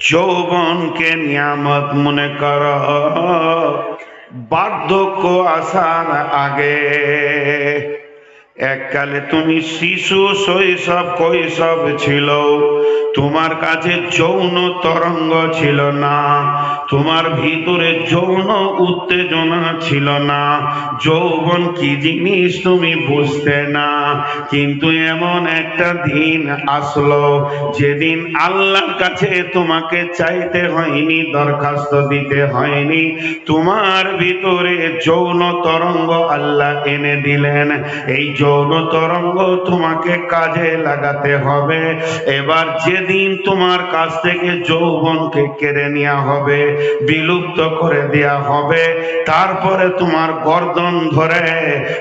যৌবনকে নিয়ামত মনে কর। বার্ধক্য আসার আগে এককালে তুমি শিশু শৈশব কৈশব ছিল। তোমার কাছে যৌন তরঙ্গ ছিল না। তোমার ভিতরে যৌন উত্তেজনা ছিল না। যৌবন কি জিনিস তুমি বুঝতে না। কিন্তু এমন একটা দিন আসলো, যেদিন আল্লাহর কাছে তোমাকে চাইতে হয়নি, দরখাস্ত দিতে হয়নি। তোমার ভিতরে যৌন তরঙ্গ আল্লাহ এনে দিলেন। এই যৌন তরঙ্গ তোমাকে কাজে লাগাতে হবে। এবার যেদিন তোমার কাছ থেকে যৌবনকে কেড়ে নেওয়া হবে, বিলুপ্ত করে দেয়া হবে, তারপরে তোমার গর্দন ধরে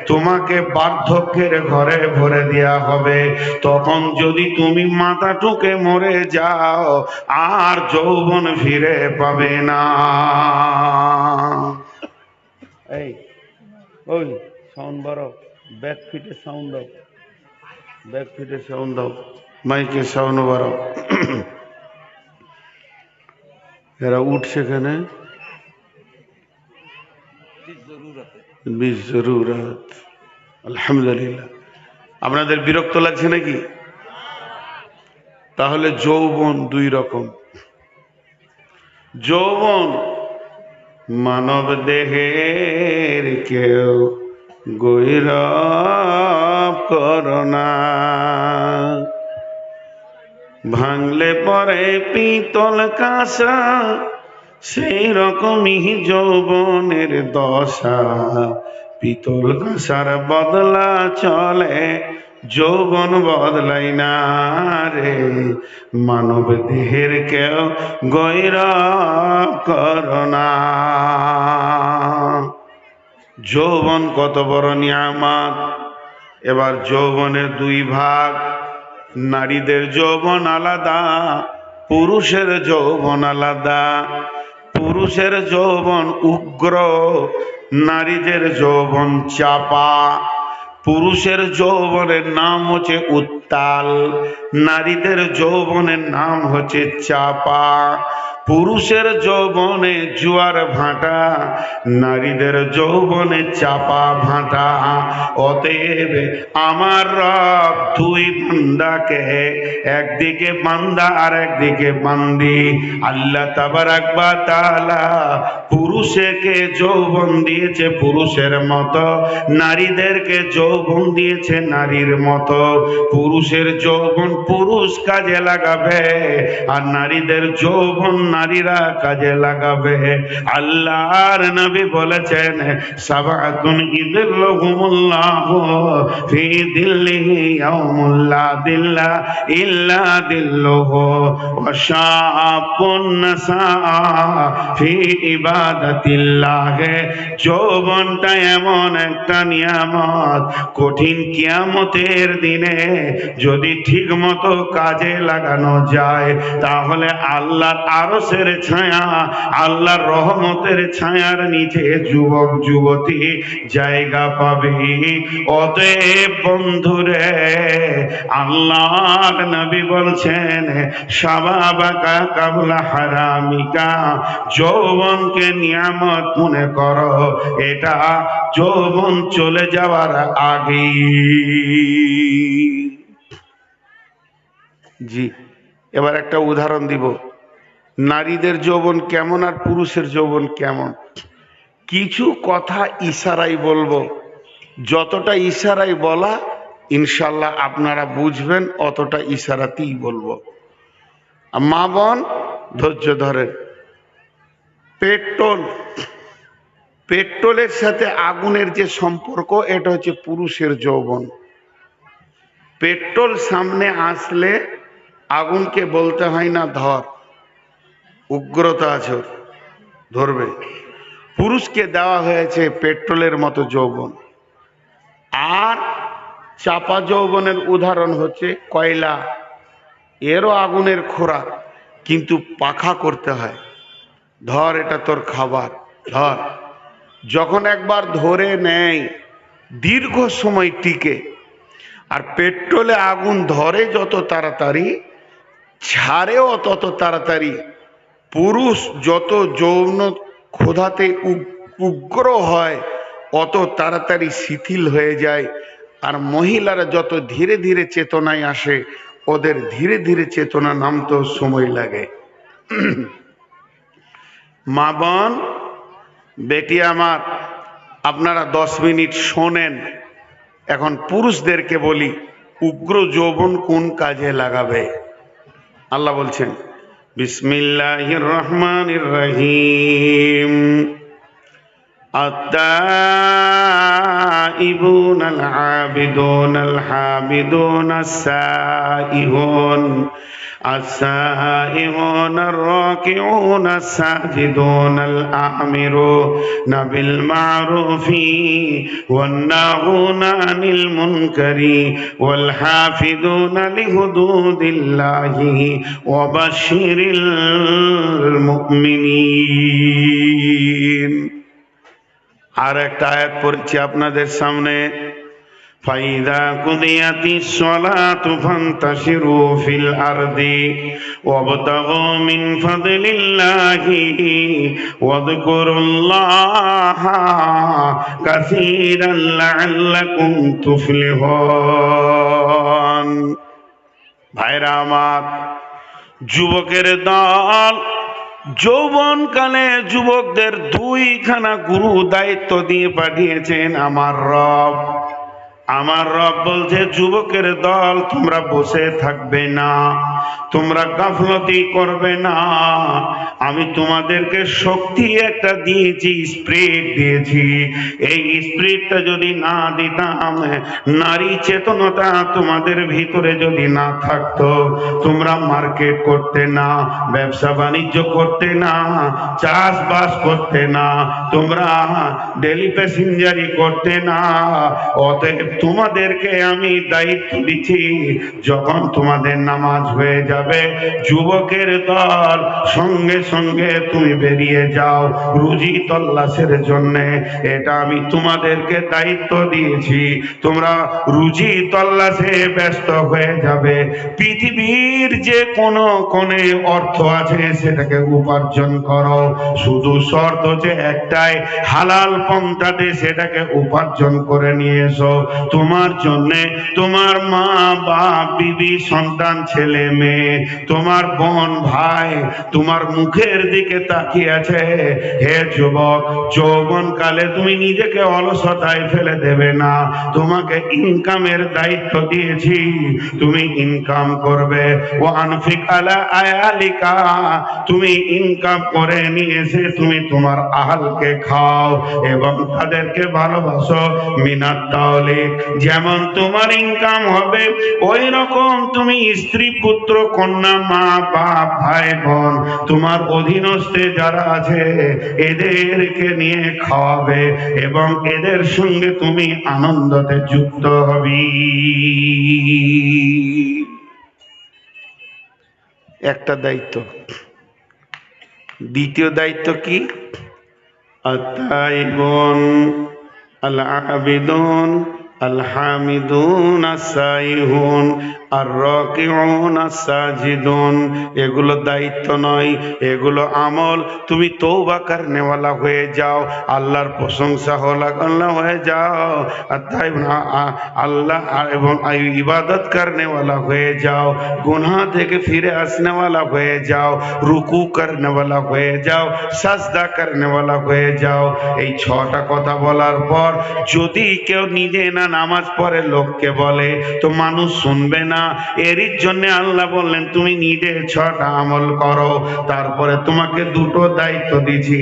তোমাকে বার্ধক্যের ঘরে ভরে দেয়া হবে। তখন যদি তুমি মাথা টুকে মরে যাও, আর যৌবন ফিরে পাবে না। এই ওই সাউন্ড বড় ব্যাক ফিটে সাউন্ড ব্যাক ফিটে সাউন্ড মাইকে সাউন্ড বড় এরা উঠছে বিশ আলহামদুলিল্লাহ। আপনাদের বিরক্ত লাগছে নাকি? তাহলে যৌবন দুই রকম। যৌবন মানব দেহের কেউ গৈরব করোনা ভাঙলে পরে পিতল কাঁসা সেই রকমই যৌবনের দশা। পিতল কাঁসার বদলা চলে, যৌবন বদলাই না রে। মানব দেহের কেউ গৈরব করোনা যৌবন কত বড় নিয়ামত। এবার যৌবনের দুই ভাগ নারীদের যৌবন আলাদা, পুরুষের যৌবন আলাদা। পুরুষের যৌবন উগ্র, নারীদের যৌবন চাপা। পুরুষের যৌবনের নাম হচ্ছে উত্তাল, নারীদের যৌবনের নাম হচ্ছে চাপা। পুরুষের যৌবনে জুয়ার ভাটা, নারীদের যৌবনে চাপা ভাটা। অতএব আমার রব দুই বান্দাকে একদিকে বান্দা আর একদিকে বান্দি। আল্লাহ তাবারাকবা তাআলা পুরুষকে যৌবন দিয়েছে পুরুষের মতো, নারীদেরকে যৌবন দিয়েছে নারীর মতো। পুরুষের যৌবন পুরুষ কাজে লাগাবে, আর নারীদের যৌবন নারীরা কাজে লাগাবে। আল্লাহর নবী বলেছেন ফি ইয়াউমুল্লা দিল্লা ইল্লা ফি ইবাদাতিল্লাহ। যৌবনটা এমন একটা নিয়ামত, কঠিন কিয়ামতের দিনে যদি ঠিক মতো কাজে লাগানো যায়, তাহলে আল্লাহ আল্লাহর আরসের ছায়া, আল্লাহর রহমতের ছায়ার নিচে যুবক, যুবতী জায়গা পাবে। অতএব বন্ধুরে, আল্লাহর নবী বলছেন সাবাবাকা কাবলা হারামিকা, যৌবনকে নিয়ামত মনে করো, এটা যৌবন চলে যাওয়ার আগে জি, এবার একটা উদাহরণ দিব। নারীদের যৌবন কেমন আর পুরুষের যৌবন কেমন? কিছু কথা ইশারাই বলব। যতটা ইশারাই বলা, ইনশাল্লাহ আপনারা বুঝবেন, অতটা ইশারাতেই বলব। মা বোন, ধৈর্য ধরেন। পেট্রোল, পেট্রোলের সাথে আগুনের যে সম্পর্ক, এটা হচ্ছে পুরুষের যৌবন। পেট্রোল সামনে আসলে আগুনকে বলতে হয় না ধর। উগ্রতা আছে ধরবে। পুরুষকে দেওয়া হয়েছে পেট্রোলের মতো যৌবন। আর চাপা যৌবনের উদাহরণ হচ্ছে কয়লা। এরও আগুনের খোরাক, কিন্তু পাখা করতে হয়। ধর এটা তোর খাবার, ধর। যখন একবার ধরে নেয়, দীর্ঘ সময় টিকে। আর পেট্রোলে আগুন ধরে যত তাড়াতাড়ি, ছাড়েও তত তাড়াতাড়ি পুরুষ যত যৌন ক্ষোধাতে উগ্র হয়, অত তাড়াতাড়ি শিথিল হয়ে যায়। আর মহিলারা যত ধীরে ধীরে চেতনায় আসে, ওদের ধীরে ধীরে চেতনা নামতেও সময় লাগে। মা বোন, বেটি আমার, আপনারা দশ মিনিট শোনেন। এখন পুরুষদেরকে বলি, উগ্র যৌবন কোন কাজে লাগাবে? আল্লাহ বলছেন بسم الله الرحمن الرحيم التائبون العابدون الحامدون السائحون السائحون الراكعون الساجدون الآمرون بالمعروف والناهون عن المنكر والحافظون لحدود الله وبشر المؤمنين আর একটা আয়াত পড়ছি আপনাদের সামনে ফাইদা কুদিয়াতি সলাতু ফান্তাশিরু ফিল আরদি ওয়াবতাগু মিন ফাদলিল্লাহি ওয়াযকুরুল্লাহা কাসীরান লাআল্লাকুম তুফলিহুন ভাইরা আমার, যুবকের দল, যৌবনকালে যুবকদের দুইখানা গুরু দায়িত্ব দিয়ে পাঠিয়েছেন আমার রব। আমার রব বলছে, যুবকের দল তোমরা বসে থাকবে না, তোমরা গাফলতি করবে না। আমি তোমাদেরকে শক্তি একটা দিয়েছি, স্প্রিট দিয়েছি। এই স্প্রিটটা যদি না দিতাম, নারী চেতনতা তোমাদের ভিতরে যদি না থাকতো, তোমরা মার্কেট করতে না, ব্যবসা বাণিজ্য করতে না, চাষবাস করতে না, তোমরা ডেলি প্যাসেঞ্জারি করতে না। অতএব তোমাদেরকে আমি দায়িত্ব দিচ্ছি। যখন তোমাদের নামাজ হয়ে যাবে, যুবকের দল সঙ্গে সঙ্গে তুমি বেরিয়ে যাও রুজি তল্লাশের জন্য। এটা আমি তোমাদেরকে দায়িত্ব দিয়েছি। তোমরা রুজি তল্লাশে ব্যস্ত হয়ে যাবে। পৃথিবীর যে কোনো কোণে অর্থ আছে, সেটাকে উপার্জন করো। শুধু শর্ত যে একটাই, হালাল পন্থাতে সেটাকে উপার্জন করে নিয়ে এসো। তোমার জন্য তোমার মা বাপ, বিবি, সন্তান, ছেলে, মেয়ে, তোমার বোন, ভাই, তোমার মুখের দিকে তাকিয়ে আছে। হে যুবক যৌবন কালে তুমি নিজেকে অলসতায় ফেলে দেবে না। তোমাকে ইনকামের দায়িত্ব দিয়েছি। তুমি ইনকাম করবে। ও আনফিক আলা আয়ালিকা। তুমি ইনকাম করে নিয়ে এসে তুমি তোমার আহালকে খাও এবং তাদেরকে ভালোবাসো। মিনাত তাহলে যেমন তোমার ইনকাম হবে ওই রকম তুমি স্ত্রী পুত্র কন্যা মা বাপ ভাই বোন তোমার অধীনস্থে যারা আছে এদেরকে নিয়ে খাওয়াবে এবং এদের সঙ্গে তুমি আনন্দতে যুক্ত হবি। একটা দায়িত্ব। দ্বিতীয় দায়িত্ব কি? আত্মাইবন আল আবিদুন আল হামিদুন আসাইহুন আর রকিউন এগুলো দায়িত্ব নয়, এগুলো আমল। তুমি তৌবা করনেওয়ালা হয়ে যাও, আল্লাহর প্রশংসা হলা আল্লাহ হয়ে যাও। আল্লাহ এবং ইবাদত করনেওয়ালা হয়ে যাও, গুনাহ থেকে ফিরে আসনেওয়ালা হয়ে যাও, রুকু করনেওয়ালা হয়ে যাও, সাজদা করনেওয়ালা হয়ে যাও। এই ছটা কথা বলার পর যদি কেউ নিজে না নামাজ পড়ে লোককে বলে, তো মানুষ শুনবে না? এরই জন্য আল্লাহ বললেন, তুমি নিজে ছটা আমল করো, তারপরে তোমাকে দুটো দায়িত্ব দিছি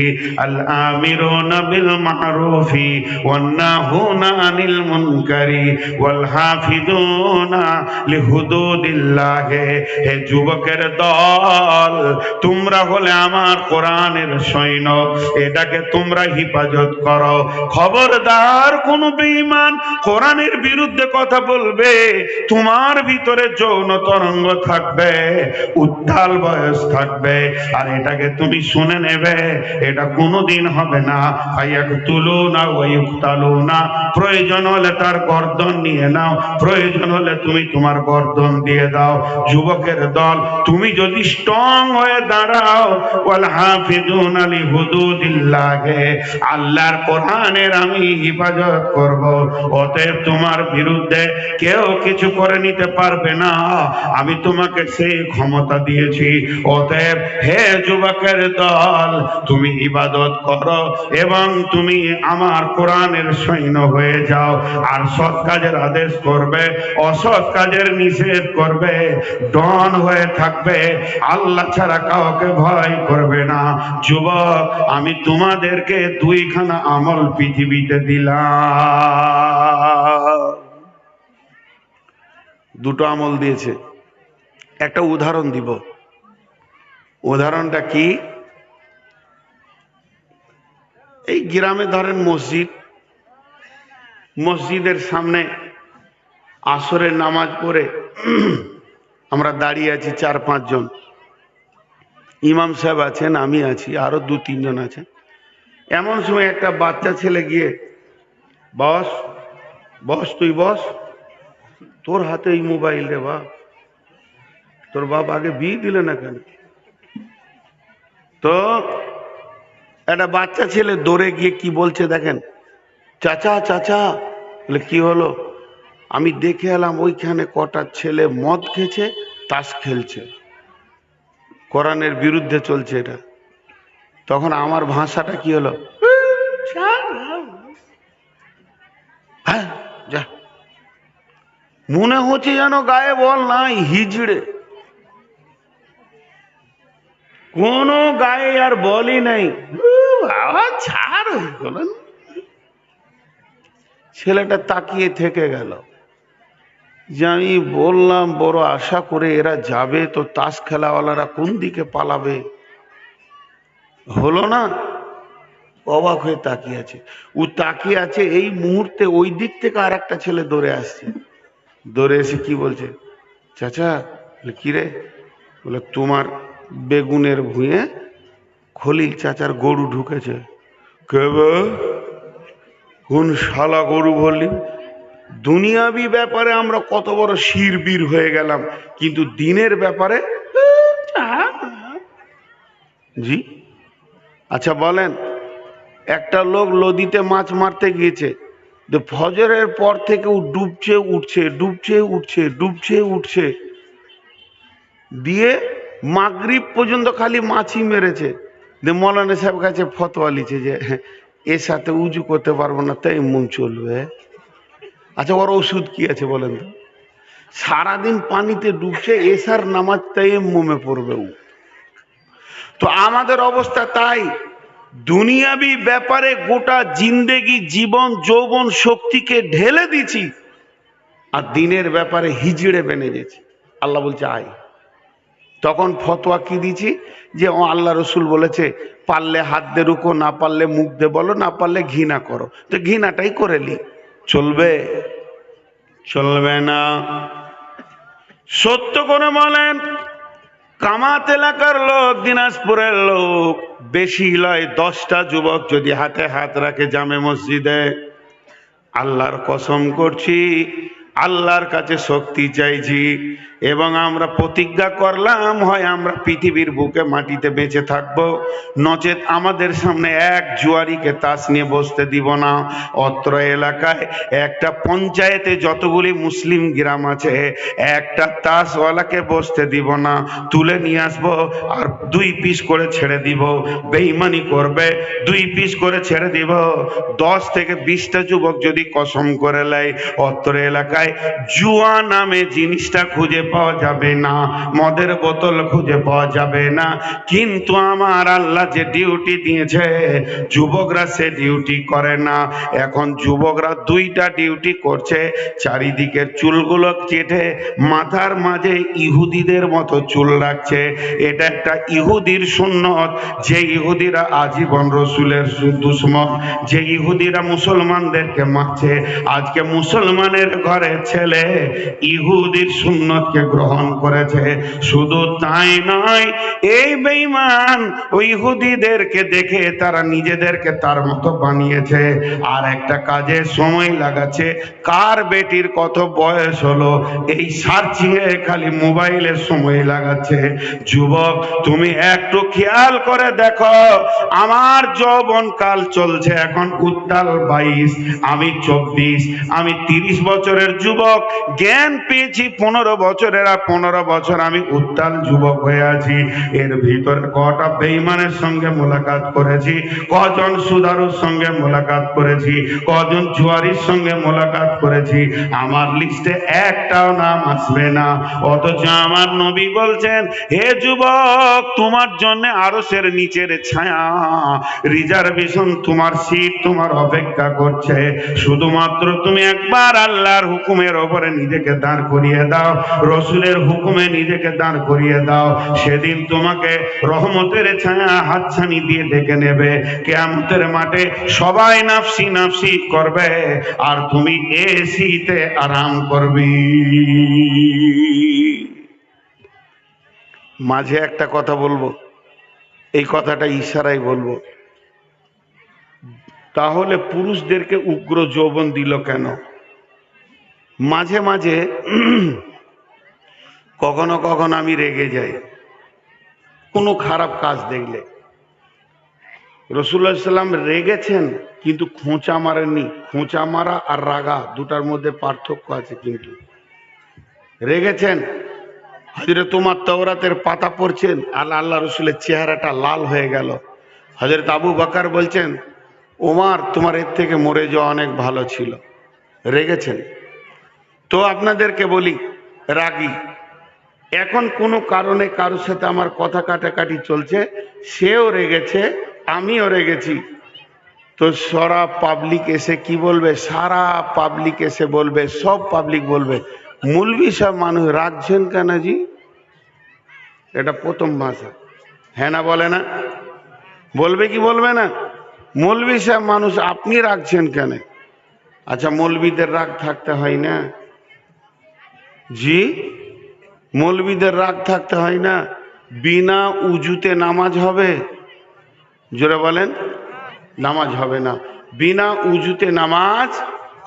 সৈন্য এটাকে তোমরা হিফাজত করো। খবরদার কোন কোরআনের বিরুদ্ধে কথা বলবে, তোমার ভিতরে যৌন তরঙ্গ থাকবে, উত্তাল বয়স থাকবে, আর এটাকে তুমি শুনে নেবে, এটা কোনোদিন হবে না। আইয়াক তুলো না ওয়াইউক্তালো না প্রয়োজন হলে তার গর্দন নিয়ে নাও, প্রয়োজন হলে তুমি তোমার গর্দন দিয়ে দাও। যুবকের দল, তুমি যদি স্ট্রং হয়ে দাঁড়াও, ওয়াল হাফিজুন আলী হুদুদিল্লাহে আল্লাহর কোরআনের আমি হিফাজত করব, অতএব তোমার বিরুদ্ধে কেউ কিছু করে নিতে পারবে না। আমি তোমাকে সেই ক্ষমতা দিয়েছি। অতএব হে যুবকের দল, তুমি ইবাদত করো এবং তুমি আমার কোরআনের সৈন্য হয়ে যাও। আর সৎ কাজের আদেশ করবে, অসৎ কাজের নিষেধ করবে, ডন হয়ে থাকবে। আল্লাহ ছাড়া কাউকে ভয় করবে না। যুবক, আমি তোমাদেরকে দুইখানা আমল পৃথিবীতে দিলাম। দুটো আমল দিয়েছে। একটা উদাহরণ দিব। উদাহরণটা কি? এই গ্রামে ধরেন মসজিদ, মসজিদের সামনে আসরের নামাজ পড়ে আমরা দাঁড়িয়ে আছি চার পাঁচজন। ইমাম সাহেব আছেন, আমি আছি, আরও দু তিনজন আছেন। এমন সময় একটা বাচ্চা ছেলে গিয়ে, বস বস তুই বস। তোর হাতে এই মোবাইল রে বাপ। তোর বাপ আগে বিয়ে দিলে না কেন? তো একটা বাচ্চা ছেলে দৌড়ে গিয়ে কি বলছে দেখেন? চাচা চাচা। বলে কি হলো? আমি দেখে এলাম ওইখানে কটা ছেলে মদ খেছে তাস খেলছে। কোরআনের বিরুদ্ধে চলছে এটা। তখন আমার ভাষাটা কি হলো? হ্যাঁ। মনে হচ্ছে যেন গায়ে বল নাই, হিজড়ে। কোন গায়ে আর বলই নাই। ছাড়। ছেলেটা তাকিয়ে থেকে গেল। যে আমি বললাম, বড় আশা করে এরা যাবে, তো তাস খেলাওয়ালারা কোন দিকে পালাবে? হলো না? অবাক হয়ে তাকিয়ে আছে। ও তাকিয়ে আছে এই মুহূর্তে ওই দিক থেকে আর একটা ছেলে দৌড়ে আসছে। দৌড়ে এসে কি বলছে? চাচা কি রে? বলে, তোমার বেগুনের ভুঁয়ে খলিল চাচার গরু ঢুকেছে। কেবে কোন শালা গরু বললি? দুনিয়াবি ব্যাপারে আমরা কত বড় শিরবীর হয়ে গেলাম, কিন্তু দিনের ব্যাপারে জি আচ্ছা বলেন, একটা লোক নদীতে মাছ মারতে গিয়েছে ফজরের পর থেকে ও ডুবছে, উঠছে ডুবছে উঠছে ডুবছে, উঠছে। দিয়ে মাগরিব পর্যন্ত খালি মাছই মেরেছে। যে মৌলানা সাহেব কাছে ফতোয়া লিছে যে, এর সাথে উজু করতে পারব না, তাই মন চলবে। আচ্ছা ওর ওষুধ কি আছে বলেন তো? সারাদিন পানিতে ডুবছে, এসার নামাজ তাই মোমে পড়বে ও। তো আমাদের অবস্থা তাই। দুনিয়াবি ব্যাপারে গোটা জিন্দেগি, জীবন, যৌবন শক্তিকে ঢেলে দিছি আর দিনের ব্যাপারে হিজড়ে বেনে গেছি আল্লাহ বলছে, আয়। তখন ফতোয়া কি দিছি যে, ও আল্লাহ রসুল বলেছে, পারলে হাত দে রুকো, না পারলে মুখ দে বলো, না পারলে ঘৃণা করো। তো ঘৃণাটাই করে লি। চলবে? চলবে না। সত্য করে বলেন কামাত এলাকার লোক, দিনাজপুরের লোক, বেশি লয় দশটা যুবক যদি হাতে হাত রাখে জামে মসজিদে। আল্লাহর কসম করছি, আল্লাহর কাছে শক্তি চাইছি এবং আমরা প্রতিজ্ঞা করলাম, হয় আমরা পৃথিবীর বুকে মাটিতে বেঁচে থাকব। নচেত আমাদের সামনে এক জুয়ারিকে তাস নিয়ে বসতে দিব না। অত্র এলাকায় একটা পঞ্চায়েতে যতগুলি মুসলিম গ্রাম আছে, একটা তাসওয়ালাকে বসতে দিব না। তুলে নিয়ে আসব আর দুই পিস করে ছেড়ে দিব। বেইমানি করবে, দুই পিস করে ছেড়ে দিব। দশ থেকে বিশটা যুবক যদি কসম করে লাই অত্র এলাকায় জুয়া নামে জিনিসটা খুঁজে পাওয়া যাবে না। মদের বোতল খুঁজে পাওয়া যাবে না। কিন্তু আমার আল্লাহ যে ডিউটি দিয়েছে, যুবকরা সে ডিউটি করে না। এখন যুবকরা দুইটা ডিউটি করছে, চারিদিকের চুলগুলো কেটে মাথার মাঝে ইহুদিদের মতো চুল রাখছে। এটা একটা ইহুদির সুন্নত। যে ইহুদিরা আজীবন রসুলের দুশ্মন, যে ইহুদিরা মুসলমানদেরকে মারছে। আজকে মুসলমানের ঘরে ছেলে ইহুদির সুন্নতকে গ্রহণ করেছে। শুধু তাই নয়, এই বেঈমান ওই ইহুদিদেরকে দেখে তারা নিজেদেরকে তার মতো বানিয়েছে। আর একটা কাজে সময় লাগাচ্ছে। কার বেটির কত বয়স হলো? এই সার্চিং এ খালি মোবাইলে সময় লাগাচ্ছে। যুবক, তুমি একটু খেয়াল করে দেখো, আমার যৌবন কাল চলছে এখন উত্তাল বাইশ, আমি চব্বিশ, আমি তিরিশ বছরের যুবক, জ্ঞান পেয়েছি পনেরো বছরের পনেরো বছর আমি উত্তাল যুবক হয়ে আছি। এর ভিতরে কটা বেইমানের সঙ্গে মোলাকাত করেছি, কজন সুদারুর সঙ্গে মোলাকাত করেছি, কজন জুয়ারির সঙ্গে মোলাকাত করেছি। আমার লিস্টে একটাও নাম আসবে না, অথচ আমার নবী বলছেন, হে যুবক, তোমার জন্য আরও আরসের নিচের ছায়া, রিজার্ভেশন তোমার সিট তোমার অপেক্ষা করছে। শুধুমাত্র তুমি একবার আল্লাহর হুকুমের ওপরে নিজেকে দাঁড় করিয়ে দাও। রসুলের হুকুমে নিজেকে দাঁড় করিয়ে দাও। সেদিন তোমাকে রহমতের ছায়া হাতছানি দিয়ে ডেকে নেবে। কেয়ামতের মাঠে সবাই নাফসি নাফসি করবে আর তুমি এসিতে আরাম করবি। মাঝে একটা কথা বলব। এই কথাটা ইশারাই বলব। তাহলে পুরুষদেরকে উগ্র যৌবন দিল কেন? মাঝে মাঝে কখনো কখনো আমি রেগে যাই। কোনো খারাপ কাজ দেখলে। রসুল্লাহ সাল্লাম রেগেছেন, কিন্তু খোঁচা মারেননি। খোঁচা মারা আর রাগা দুটার মধ্যে পার্থক্য আছে কিন্তু। রেগেছেন, হাজিরে তোমার তওরাতের পাতা পড়ছেন আল্লাহ আল্লাহ রসুলের চেহারাটা লাল হয়ে গেল। হজরত আবু বাকার বলছেন, ওমার, তোমার এর থেকে মরে যাওয়া অনেক ভালো ছিল। রেগেছেন। তো আপনাদেরকে বলি, রাগী। এখন কোনো কারণে কারোর সাথে আমার কথা কাটাকাটি চলছে, সেও রেগেছে, আমিও রেগেছি। তো সারা পাবলিক এসে কি বলবে? সারা পাবলিক এসে বলবে, সব পাবলিক বলবে মুলবি সব মানুষ রাখছেন কেন জি? এটা প্রথম ভাষা। হ্যাঁ না বলে না? বলবে কি বলবে না? মৌলবি সাহেব মানুষ আপনি রাখছেন কেন? আচ্ছা মৌলবিদের রাগ থাকতে হয় না। জি? মৌলবিদের রাগ থাকতে হয় না। বিনা উজুতে নামাজ হবে? জোরে বলেন, নামাজ হবে না। বিনা উজুতে নামাজ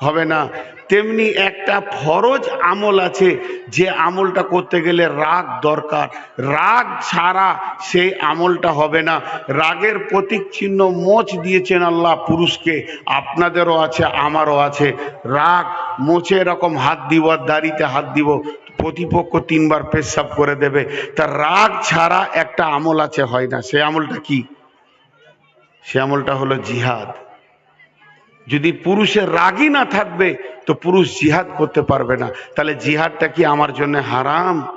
হবে না। তেমনি একটা ফরজ আমল আছে, যে আমলটা করতে গেলে রাগ দরকার। রাগ ছাড়া সেই আমলটা হবে না। রাগের প্রতীক চিহ্ন মোচ দিয়েছেন আল্লাহ পুরুষকে। আপনাদেরও আছে, আমারও আছে। রাগ মোচে এরকম হাত দিব আর দাড়িতে হাত দিব। প্রতিপক্ষ তিনবার পেশাব করে দেবে। তার রাগ ছাড়া একটা আমল আছে, হয় না। সে আমলটা কি? সে আমলটা হলো জিহাদ। যদি পুরুষের রাগই না থাকবে, তো পুরুষ জিহাদ করতে পারবে না। তাহলে জিহাদটা কি আমার জন্য হারাম?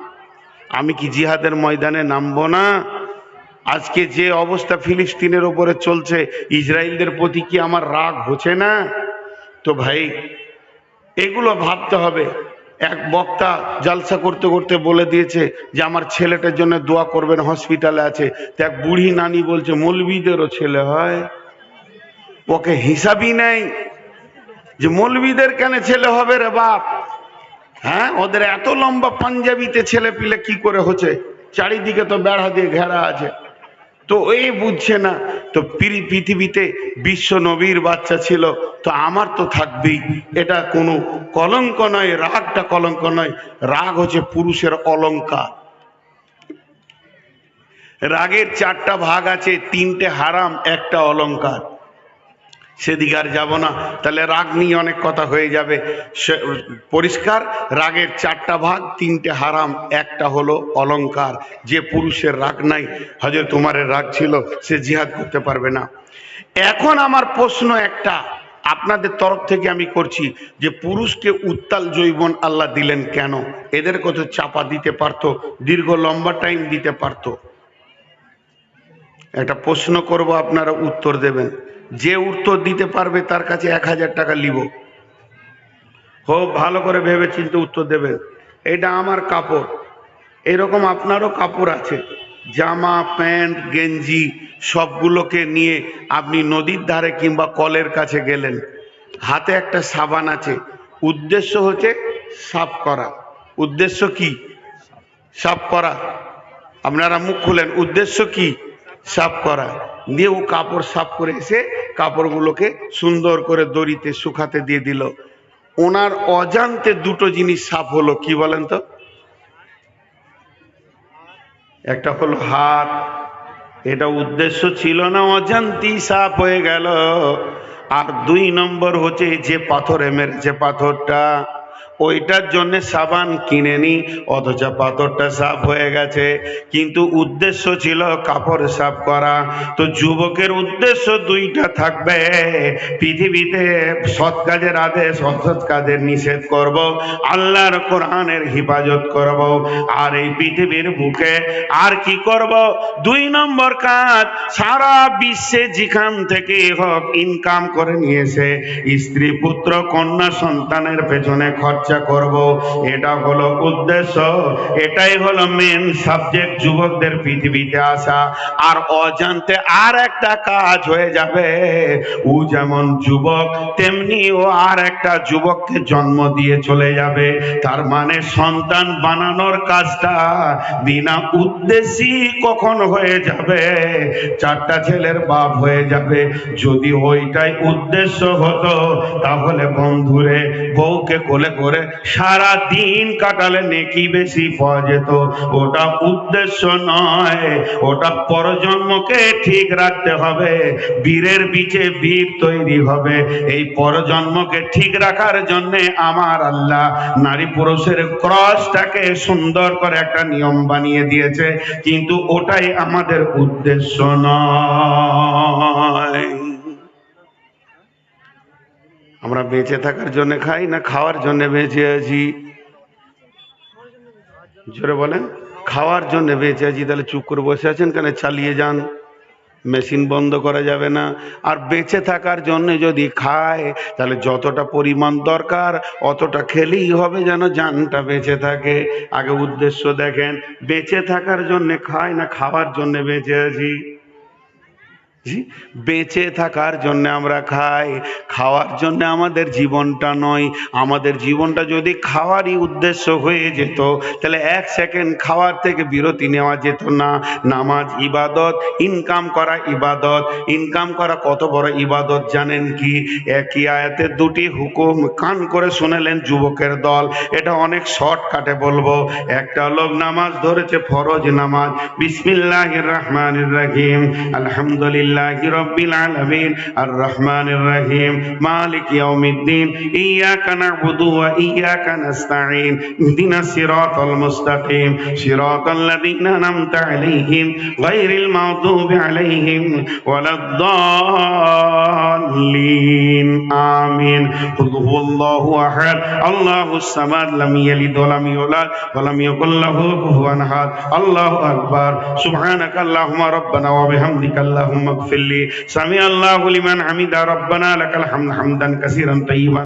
আমি কি জিহাদের ময়দানে নামবো না? আজকে যে অবস্থা ফিলিস্তিনের ওপরে চলছে, ইসরায়েলদের প্রতি কি আমার রাগ হচ্ছে না? তো ভাই, এগুলো ভাবতে হবে। এক বক্তা জালসা করতে করতে বলে দিয়েছে যে আমার ছেলেটার জন্য দোয়া করবেন হসপিটালে আছে। এক বুড়ি নানি বলছে মৌলবিদেরও ছেলে হয়? ওকে হিসাবই নেই যে মৌলবিদের কেন ছেলে হবে রে বাপ? হ্যাঁ ওদের এত লম্বা পাঞ্জাবিতে ছেলে পিলে কি করে হচ্ছে? চারিদিকে তো বেড়া দিয়ে ঘেরা আছে। তো এই বুঝছে না, তো পৃথিবীতে বিশ্ব নবীর বাচ্চা ছিল, তো আমার তো থাকবেই। এটা কোনো কলঙ্ক নয়, রাগটা কলঙ্ক নয়। রাগ হচ্ছে পুরুষের অলঙ্কার। রাগের চারটা ভাগ আছে, তিনটে হারাম, একটা অলংকার সেদিকে আর যাব না। তাহলে রাগ নিয়ে অনেক কথা হয়ে যাবে। পরিষ্কার? রাগের চারটা ভাগ, তিনটে হারাম, একটা হলো অলংকার। যে পুরুষের রাগ নাই হজর তোমার রাগ ছিল, সে জিহাদ করতে পারবে না। এখন আমার প্রশ্ন একটা, আপনাদের তরফ থেকে আমি করছি যে পুরুষকে উত্তাল জৈবন আল্লাহ দিলেন কেন? এদের কত চাপা দিতে পারতো, দীর্ঘ লম্বা টাইম দিতে পারতো? একটা প্রশ্ন করব, আপনারা উত্তর দেবেন। যে উত্তর দিতে পারবে তার কাছে এক হাজার টাকা লিব। হোক, ভালো করে ভেবে চিন্তে উত্তর দেবেন এটা আমার কাপড়। এরকম আপনারও কাপড় আছে। জামা, প্যান্ট, গেঞ্জি, সবগুলোকে নিয়ে আপনি নদীর ধারে কিংবা কলের কাছে গেলেন। হাতে একটা সাবান আছে। উদ্দেশ্য হচ্ছে সাফ করা। উদ্দেশ্য কি? সাফ করা। আপনারা মুখ খুলেন। উদ্দেশ্য কি? সাফ করা। দিয়ে ও কাপড় সাফ করে এসে কাপড়গুলোকে সুন্দর করে দড়িতে শুকাতে দিয়ে দিল। ওনার অজান্তে দুটো জিনিস সাফ হলো, কি বলেন তো? একটা হলো হাত। এটা উদ্দেশ্য ছিল না অজান্তি সাফ হয়ে গেল। আর দুই নম্বর হচ্ছে যে পাথরে মেরেছে পাথরটা। ওইটার জন্য সাবান কিনে কিনেনি, অথচ পাথরটা সাফ হয়ে গেছে। কিন্তু উদ্দেশ্য ছিল কাপড় সাফ করা। তো যুবকের উদ্দেশ্য দুইটা থাকবে। পৃথিবীতে সৎ কাজের আদেশ, অসৎ কাজের নিষেধ করব, আল্লাহর কোরআনের হিফাজত করব। আর এই পৃথিবীর বুকে আর কি করব? দুই নম্বর কাজ, সারা বিশ্বে যেখান থেকে হোক ইনকাম করে নিয়েছে। স্ত্রী, পুত্র, কন্যা, সন্তানের পেছনে খরচা করব। এটা হলো উদ্দেশ্য। এটাই হলো মেন সাবজেক্ট যুবকদের পৃথিবীতে আসা। আর অজান্তে আর একটা কাজ হয়ে যাবে। ও যেমন যুবক, তেমনি ও আর একটা যুবককে জন্ম দিয়ে চলে যাবে। তার মানে সন্তান বানানোর কাজটা বিনা উদ্দেশ্যই কখন হয়ে যাবে? চারটা ছেলের বাপ হয়ে যাবে। যদি ওইটাই উদ্দেশ্য হতো, তাহলে বন্ধুরে, বউকে কোলে করে সারা দিন কাটালে নেকি বেশি পাওয়া যেত। ওটা উদ্দেশ্য নয়। ওটা পরজন্মকে ঠিক রাখতে হবে। বীরের বিচে বীর তৈরি হবে। এই পরজন্মকে ঠিক রাখার জন্য আমার আল্লাহ নারী পুরুষের ক্রসটাকে সুন্দর করে একটা নিয়ম বানিয়ে দিয়েছে। কিন্তু ওটাই আমাদের উদ্দেশ্য নয়। আমরা বেঁচে থাকার জন্য খাই না খাওয়ার জন্য বেঁচে আছি? জোরে বলেন, খাওয়ার জন্য বেঁচে আছি, তাহলে চুপ করে বসে আছেন কেন? চালিয়ে যান, মেশিন বন্ধ করা যাবে না। আর বেঁচে থাকার জন্য যদি খায়, তাহলে যতটা পরিমাণ দরকার, অতটা খেলেই হবে যেন জানটা বেঁচে থাকে। আগে উদ্দেশ্য দেখেন, বেঁচে থাকার জন্য খায় না খাওয়ার জন্য বেঁচে আছি? বেঁচে থাকার জন্য আমরা খাই, খাওয়ার জন্য আমাদের জীবনটা নয়। আমাদের জীবনটা যদি খাওয়ারই উদ্দেশ্য হয়ে যেত, তাহলে এক সেকেন্ড খাওয়ার থেকে বিরতি নেওয়া যেত না। নামাজ ইবাদত, ইনকাম করা ইবাদত। ইনকাম করা কত বড় ইবাদত জানেন কি? একই আয়াতে দুটি হুকুম কান করে শুনেলেন যুবকের দল। এটা অনেক শর্টকাটে বলব। একটা লোক নামাজ ধরেছে, ফরজ নামাজ। বিসমিল্লাহির রহমানির রহিম। আলহামদুলিল্লাহি। لله رب العالمين الرحمن الرحيم مالك يوم الدين إياك نعبد وإياك نستعين اهدنا الصراط المستقيم صراط الذين أنعمت عليهم غير المغضوب عليهم ولا الضالين آمين قل هو الله أحد الله الصمد لم يلد ولم يولد ولم يكن له كفوا أحد الله أكبر سبحانك اللهم ربنا وبحمدك اللهم ফিল্লি সামি আল্লাহ লিমান হামিদা রব্বানা লাকাল হামদ হামদান কাসীরান তাইয়্যিবা